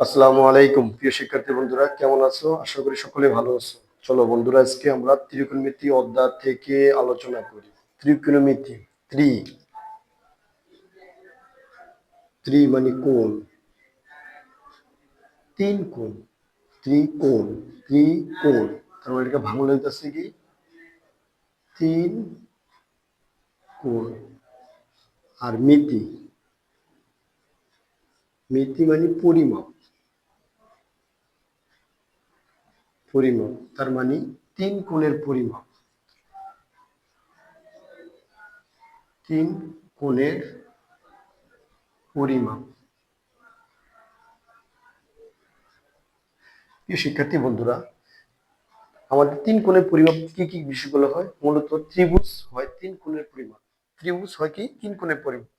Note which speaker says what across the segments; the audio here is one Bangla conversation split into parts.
Speaker 1: আসসালামু আলাইকুম। প্রিয় শিক্ষার্থী বন্ধুরা, কেমন আছো? আশা করি সকলে ভালো আছো। চলো বন্ধুরা, আজকে আমরা ত্রিকোণমিতি অধ্যায় থেকে আলোচনা করি। ত্রিকোণমিতি, ত্রি। ত্রি মানে কোণ। তিন কোণ। ত্রিকোণ ত্রিকোণ। তার মানে এটাকে ভাঙলে হইতেছে কি? তিন কোণ। আর মিতি। মিতি মানে পরিমাপ। পরিমাপ, তার মানে তিন কোণের পরিমাপ। তিন কোণের পরিমাপ। শিক্ষার্থী, বন্ধুরা, আমাদের তিন কোণের পরিমাপ কি কি বিষয়গুলো হয়? মূলত ত্রিভুজ হয় তিন কোণের পরিমাপ। ত্রিভুজ হয় কি? তিন কোণের পরিমাপ।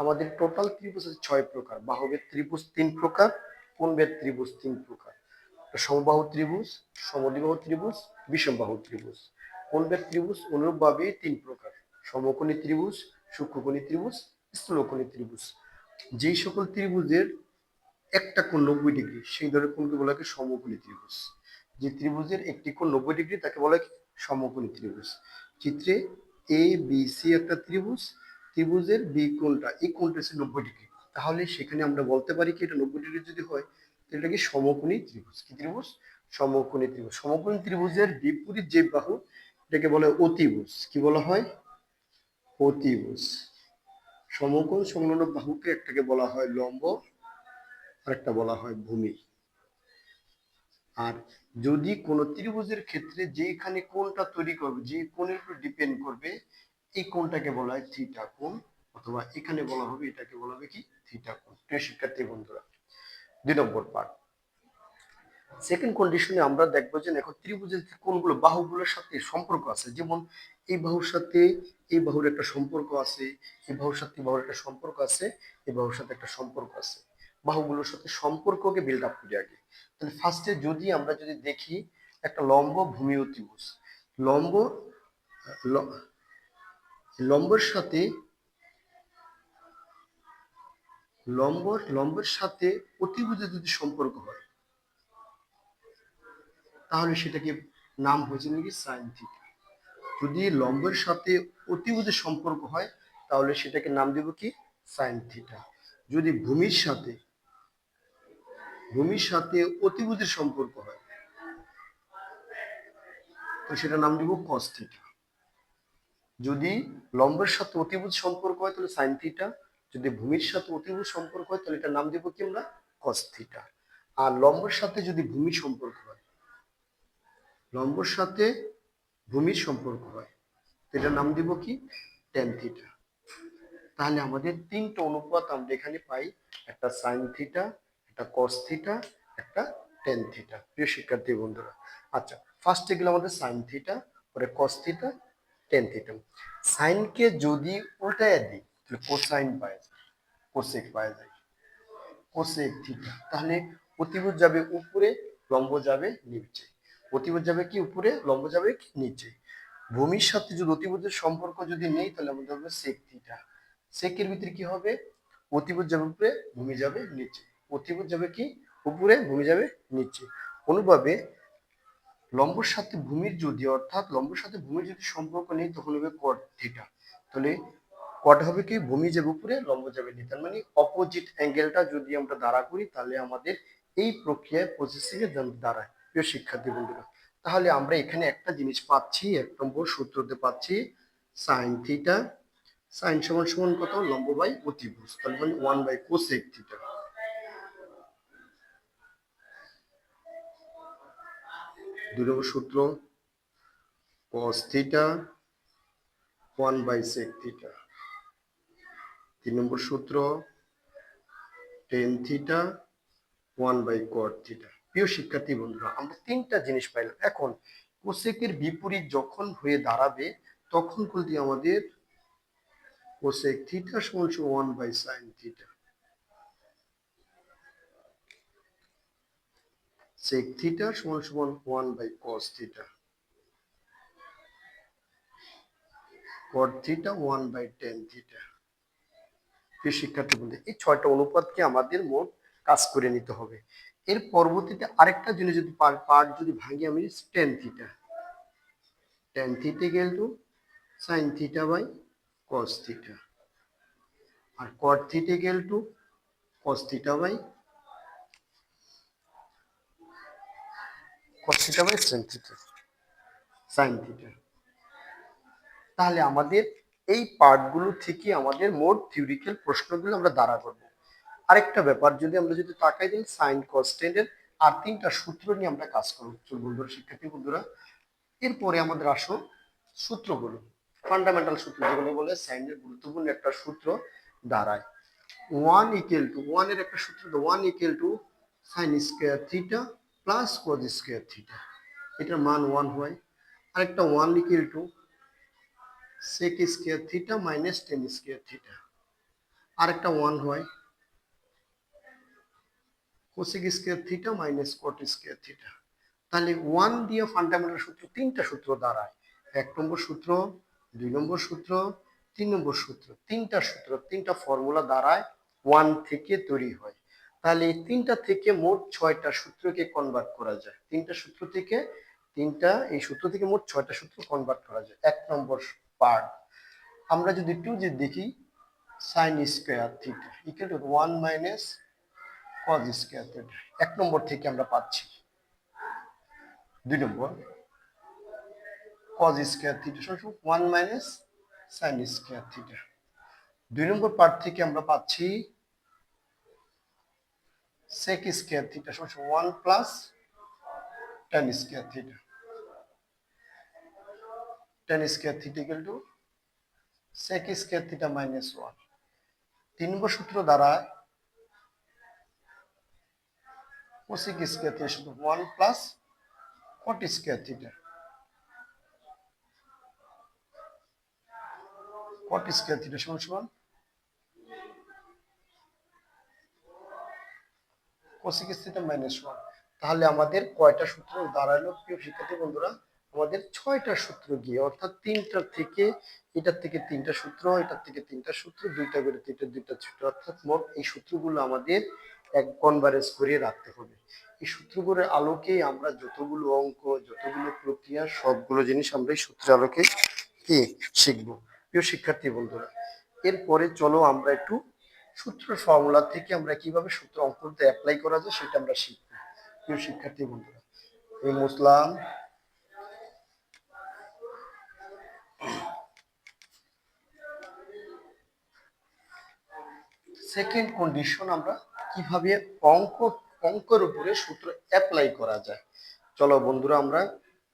Speaker 1: আমাদের টোটাল ত্রিভুজ আছে ছয় প্রকার। বাহুবের ত্রিভুজ তিন প্রকার কোণবের ত্রিভুজ তিন প্রকার। সমবাহু ত্রিভুজ, সমদ্বিবাহু ত্রিভুজ, বিষমবাহু ত্রিভুজ। কোণবের ত্রিভুজ? অনুরূপভাবে তিন প্রকার। সমকোণী ত্রিভুজ, সূক্ষ্মকোণী ত্রিভুজ, স্থূলকোণী ত্রিভুজ। যেই সকল ত্রিভুজের একটা কোণ নব্বই ডিগ্রি, সেই ধরনের কোণকে বলা হয় সমকোণী ত্রিভুজ। যে ত্রিভুজের একটি কোণ নব্বই ডিগ্রি, তাকে বলা হয় সমকোণী ত্রিভুজ। চিত্রে এ বি সি একটা ত্রিভুজ, ত্রিভুজের বি কোণটা, এই কোণটা হচ্ছে নব্বই ডিগ্রি। তাহলে সেখানে আমরা বলতে পারি কি, এটা নব্বই ডিগ্রি যদি হয় এটা কি সমকোণী ত্রিভুজ? কি ত্রিভুজ? সমকোণী ত্রিভুজ। সমকোণী ত্রিভুজের বিপরীত যে বাহু, এটাকে বলা অতিভুজ। কি বলা হয়? অতিভুজ। সমকোণ সংলগ্ন বাহুকে একটাকে বলা হয় লম্ব আর একটা বলা হয় ভূমি। আর যদি কোন ত্রিভুজের ক্ষেত্রে যেখানে কোনটা তৈরি করবে, যে কোণের উপর ডিপেন্ড করবে, এই কোণটাকে বলা হয় থিটা কোণ, অথবা এখানে বলা হবে, এটাকে বলা হবে কি? থিটা কোণ। প্রিয় শিক্ষার্থী, বন্ধুরা দুই নম্বর পার্ট সেকেন্ড কন্ডিশনে আমরা দেখব যে এখন ত্রিভুজের কোণগুলো বাহুগুলোর সাথে সম্পর্ক আছে। যেমন এই বাহুর সাথে এই বাহুর একটা সম্পর্ক আছে, এই বাহুর সাথে বাহুর একটা সম্পর্ক আছে, এই বাহুর সাথে একটা সম্পর্ক আছে। বাহুগুলোর সাথে সম্পর্ককে বিল্ড আপ করি আগে। তাহলে ফার্স্টে যদি আমরা যদি দেখি একটা লম্ব ভূমি ত্রিভুজ লম্ব লম্বর সাথে লম্ব লম্বের সাথে অতিভুজের যদি সম্পর্ক হয়, তাহলে সেটাকে নাম হয়েছে নাকি সাইন থিটা। যদি লম্বের সাথে অতিভুজের সম্পর্ক হয়, তাহলে সেটাকে নাম দেব কি? Sine theta. যদি ভূমির সাথে ভূমির সাথে অতিভুজের সম্পর্ক হয়, তো সেটা নাম দিব কস থিটা। যদি লম্বের সাথে অতিভুজ সম্পর্ক হয়, তাহলে সাইন থিটা। যদি ভূমির সাথে অতিভুজ সম্পর্ক হয়, তাহলে এটার নাম দেব কি আমরা? কস থিটা আর লম্বর সাথে যদি ভূমি সম্পর্ক হয়, লম্বর সাথে ভূমির সম্পর্ক হয় এটার নাম দিব কি? টেন থিটা তাহলে আমাদের তিনটা অনুপাত আমরা এখানে পাই, একটা সাইন থিটা একটা কস থিটা একটা টেন থিটা প্রিয় শিক্ষার্থী বন্ধুরা আচ্ছা ফার্স্টে গেলে আমাদের সাইন থিটা পরে কস থিটা টেন থিটা সাইনকে যদি উল্টায় দিই কোসাইন পাওয়া যায় কোসেক পাওয়া যায়। কোসেক থিটা তাহলে অতিভুজ যাবে উপরে, লম্ব যাবে নিচে। অতিভুজ যাবে কি উপরে, লম্ব যাবে কি নিচে। ভূমির সাথে যদি অতিভুজের সম্পর্ক যদি নেই, তাহলে আমাদের হবে সেক থিটা সেকের ভিতরে কি হবে? অতিভুজ যাবে উপরে, ভূমি যাবে নিচে। অতিভুজ যাবে কি? উপরে, ভূমি যাবে নিচে। অনুভাবে লম্বর সাথে ভূমির যদি, অর্থাৎ লম্বর সাথে ভূমির যদি সম্পর্ক নেই, তখন হবে কট থিটা তাহলে কট হবে কি? ভূমি যাবে উপরে, লম্ব যাবে নিচে। তার মানে অপোজিট অ্যাঙ্গেলটা যদি আমরা দাঁড়া করি, তাহলে আমাদের এই প্রক্রিয়ায় প্রসেসিং এ দাঁড়ায়। প্রিয় শিক্ষার্থী বন্ধুরা, তাহলে আমরা এখানে একটা জিনিস পাচ্ছি, এক নম্বর সূত্রতে পাচ্ছি সাইন থিটা সাইন সমান সমান কত? লম্ব বাই অতিভুজ। তাহলে মানে ওয়ান বাই কোসেক থিটা দুই নম্বর সূত্র, cos theta one by sec তিন নম্বর সূত্র tan theta one by cot theta প্রিয় শিক্ষার্থী বন্ধুরা, আমরা তিনটা জিনিস পাইলাম। এখন, কোসেকের বিপরীত যখন হয়ে দাঁড়াবে, তখন বলতে আমাদের কোসেক থিটা সমান one by sine theta sec theta সমান সমান one by cos theta cot theta one by tan theta প্রিয় শিক্ষার্থী বন্ধু, এই ছয়টা অনুপাতকে আমাদের মোট কাজ করে নিতে হবে। এর পরবর্তীতে আরেকটা জিনিস যদি পার্ট পার্ট যদি ভাঙি আমি টেন থিটা টেন থিটা গেল to sine theta by cos theta R cot theta গেল to cos theta by cos theta by sine theta sine theta তাহলে আমাদের এই পার্টগুলো থেকে আমাদের মোট থিওরিক্যাল প্রশ্নগুলো আমরা দাঁড়া করব। আরেকটা ব্যাপার, যদি আমরা যদি তাকাই দিই সাইন কনস্ট্যান্টের আর তিনটা সূত্র নিয়ে আমরা কাজ করব বন্ধুরা, শিক্ষার্থী বন্ধুরা। এরপরে আমাদের আসো সূত্রগুলো ফান্ডামেন্টাল সূত্র যেগুলো বলে সাইনের গুরুত্বপূর্ণ একটা সূত্র দাঁড়ায়। ওয়ান ইকুয়াল টু ওয়ানের একটা সূত্র one equal to sine square theta plus cos square theta এটার মান ওয়ান হয়। আরেকটা one equal to sec square theta minus tan square theta আরেকটা ওয়ান হয়। Cosec square theta minus cot square theta তাহলে ওয়ান দিয়ে ফান্ডামেন্টাল সূত্র, তিনটা সূত্র দাঁড়ায়। এক নম্বর সূত্র, দুই নম্বর সূত্র, তিন নম্বর সূত্র। তিনটা সূত্র, তিনটা ফর্মুলা দ্বারায় ওয়ান থেকে তৈরি হয়। তাহলে এই তিনটা থেকে মোট ছয়টা সূত্রকে কনভার্ট করা যায়। তিনটা সূত্র থেকে তিনটা, এই সূত্র থেকে মোট ছয়টা সূত্র কনভার্ট করা যায়। এক নম্বর পার্ট। আমরা যদি টু যে দেখি sine square theta equal to one minus cos square theta এক নম্বর থেকে আমরা পাচ্ছি। দুই নম্বর কজ স্কোয়ার থিটা সমান one minus sine square theta দুই নম্বর পার্ট থেকে আমরা পাচ্ছি, sec স্কয়ার থিটা সমান one plus tan square theta tan square theta equal to sec square theta minus one তিন সূত্র দ্বারা cosec স্কয়ার থিটা শুধু one plus cot square theta cot square theta সমান সমান কোসেক থিটা মাইনাস ওয়ান তাহলে আমাদের কয়টা সূত্র দাঁড়াল প্রিয় শিক্ষার্থী বন্ধুরা? আমাদের ছয়টা সূত্র গিয়ে, অর্থাৎ তিনটা থেকে, এটার থেকে তিনটা সূত্র, এটার থেকে তিনটা সূত্র, দুইটা করে তিনটা, দুইটা সূত্র, অর্থাৎ মোট এই সূত্রগুলো আমাদের এক কনভারেন্স করিয়ে রাখতে হবে। এই সূত্রগুলোর আলোকে আমরা যতগুলো অঙ্ক, যতগুলো প্রক্রিয়া, সবগুলো জিনিস আমরা এই সূত্রের আলোকে কি শিখব? প্রিয় শিক্ষার্থী বন্ধুরা, এরপরে চলো আমরা একটু সূত্র ফর্মুলা থেকে আমরা কীভাবে সূত্র অঙ্কতে অ্যাপ্লাই করা যায় সেটা আমরা শিখব। প্রিয় শিক্ষার্থী বন্ধুরা, এই মুসলাম সেকেন্ড কন্ডিশন আমরা কীভাবে অঙ্ক, অঙ্কের উপরে সূত্র অ্যাপ্লাই করা যায়? চলো বন্ধুরা, আমরা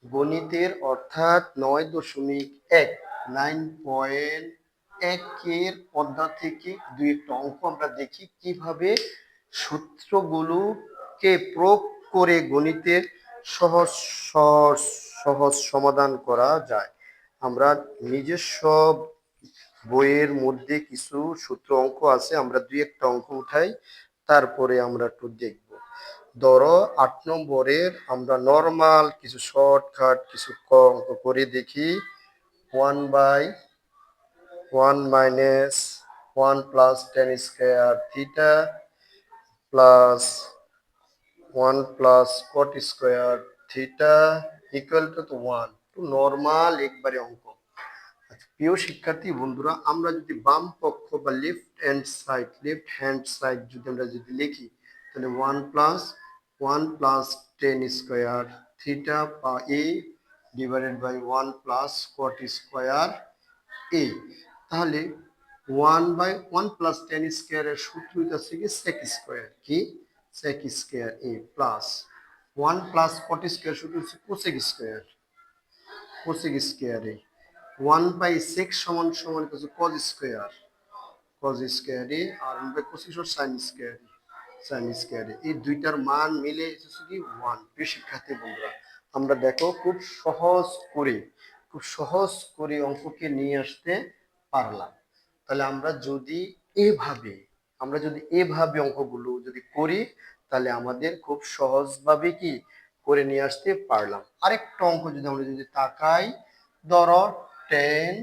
Speaker 1: গণিতের অর্থাৎ নয় দশমিক এক নাইন পয়েন্ট একের পদ্মা থেকে দুই একটা অঙ্ক আমরা দেখি কীভাবে সূত্রগুলোকে প্রয়োগ করে গণিতের সহজ সহজ সহজ সমাধান করা যায়। আমরা নিজস্ব বইয়ের মধ্যে কিছু সূত্র অঙ্ক আছে, আমরা দুই একটা অঙ্ক উঠাই, তারপরে আমরা একটু দেখব। ধরো, আট নম্বরের আমরা নর্মাল কিছু শর্টকাট কিছু অঙ্ক করে দেখি। One by one minus one plus tan square theta plus one plus cot square theta equal to one to normal একবারে অঙ্ক। প্রিয় শিক্ষার্থী, বন্ধুরা, আমরা যদি বাম পক্ষ বা left hand side left hand side যদি আমরা যদি লিখি, তাহলে one plus one plus tan square theta বা A divided by one plus cot square A তাহলে one by one plus tan স্কোয়ারের সূত্র হচ্ছে কি? সেক স্কোয়ার কি? Sec square A plus one plus cot square সূত্র হচ্ছে cosec square cosec square A one by six সমান সমান হচ্ছে cos square cos square R one by cosec sine square sine square এই দুইটার মান মিলে এসেছে কি ওয়ান প্রিয় শিক্ষার্থী বন্ধুরা, আমরা দেখো খুব সহজ করে, খুব সহজ করে অঙ্ককে নিয়ে আসতে পারলাম। তাহলে আমরা যদি এভাবে, আমরা যদি এভাবে অঙ্কগুলো যদি করি, তাহলে আমাদের খুব সহজভাবে কি করে নিয়ে আসতে পারলাম। আরেকটা অঙ্ক যদি আমরা যদি তাকাই, ধরো tan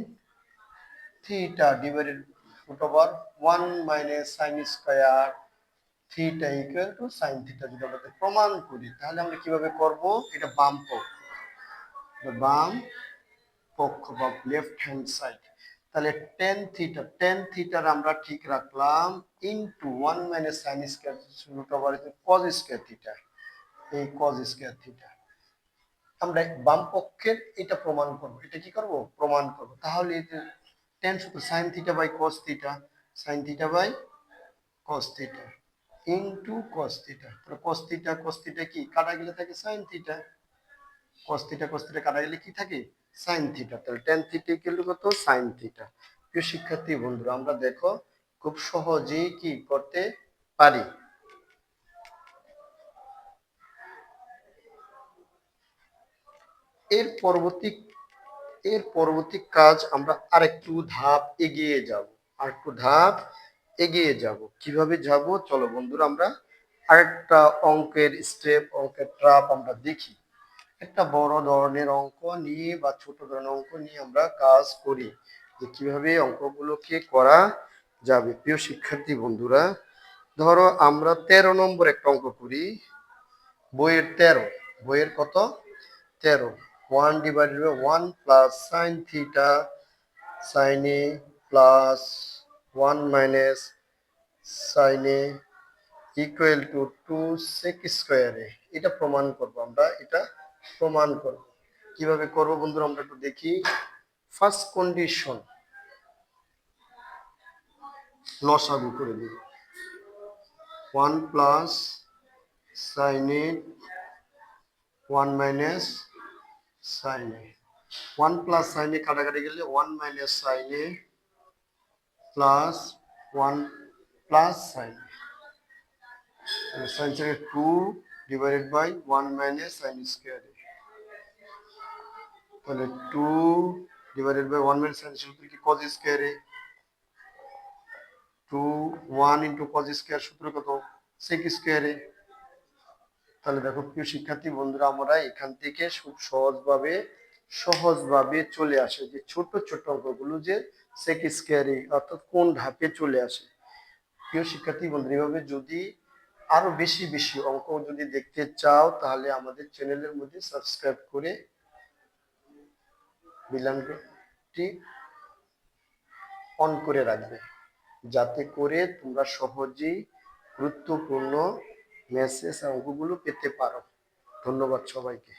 Speaker 1: theta divided root over one minus sine square theta equal to sine theta যদি আমরা প্রমাণ করি, তাহলে আমরা কীভাবে করব? এটা বাম পক্ষ। বাম পক্ষ বা লেফট হ্যান্ড সাইড তাহলে টেন থিটা টেন থিটার আমরা ঠিক রাখলাম into one minus sine square root over cos square theta এই কজ স্কোয়ার থিটা আমরা বাম পক্ষের এটা প্রমাণ করব। এটা কি করব? প্রমাণ করব। তাহলে টেন শুধু sine theta by cos theta sine theta by cos theta into cos theta তাহলে কস থিটা কস থিটা কি? কাটা গেলে থাকে sine theta cos theta cos theta কাটা গেলে কি থাকে? সাইন থিটা তাহলে টেন থিটা ইকুয়াল কত? সাইন থিটা প্রিয় শিক্ষার্থী, বন্ধুরা, আমরা দেখো খুব সহজেই কি করতে পারি। এর পরবর্তী এর পরবর্তী কাজ আমরা আরেকটু ধাপ এগিয়ে যাব। আরেকটু ধাপ এগিয়ে যাব। কীভাবে যাব? চলো বন্ধুরা, আমরা আরেকটা অঙ্কের স্টেপ অঙ্কের ট্রাপ আমরা দেখি। একটা বড় ধরনের অঙ্ক নিয়ে বা ছোট ধরনের অঙ্ক নিয়ে আমরা কাজ করি যে কীভাবে অঙ্কগুলোকে করা যাবে। প্রিয় শিক্ষার্থী বন্ধুরা, ধরো আমরা তেরো নম্বর একটা অঙ্ক করি, বইয়ের তেরো। বইয়ের কত? তেরো। One divided by one plus sine theta sine A plus one minus sine A equal to two sec স্কোয়ারে এটা প্রমাণ করব আমরা, এটা প্রমাণ করব। কীভাবে করব বন্ধুরা, আমরা একটু দেখি। ফার্স্ট কন্ডিশন লসাগু করে দিব one plus sine A one minus sine A. One plus sine A কাটাকাটি গেলে one minus sine A plus one plus sine A. Sine থেকে two divided by one minus sine square A. তাহলে two divided by one minus sine সূত্র কি cos square A? Two one into cos square সূত্র কত? Sec square A. তাহলে দেখো, প্রিয় শিক্ষার্থী বন্ধুরা, আমরা এখান থেকে খুব সহজভাবে সহজভাবে চলে আসে। যে ছোট ছোট অঙ্কগুলো যে সেক স্কোয়ারে অর্থাৎ কোন ধাপে চলে আসে। প্রিয় শিক্ষার্থী বন্ধুরা, এভাবে যদি আরও বেশি বেশি অঙ্ক যদি দেখতে চাও, তাহলে আমাদের চ্যানেলের মধ্যে সাবস্ক্রাইব করে বিলানটি অন করে রাখবে। যাতে করে তোমরা সহজেই গুরুত্বপূর্ণ মেসেজ অঙ্কগুলো পেতে পারো ধন্যবাদ সবাইকে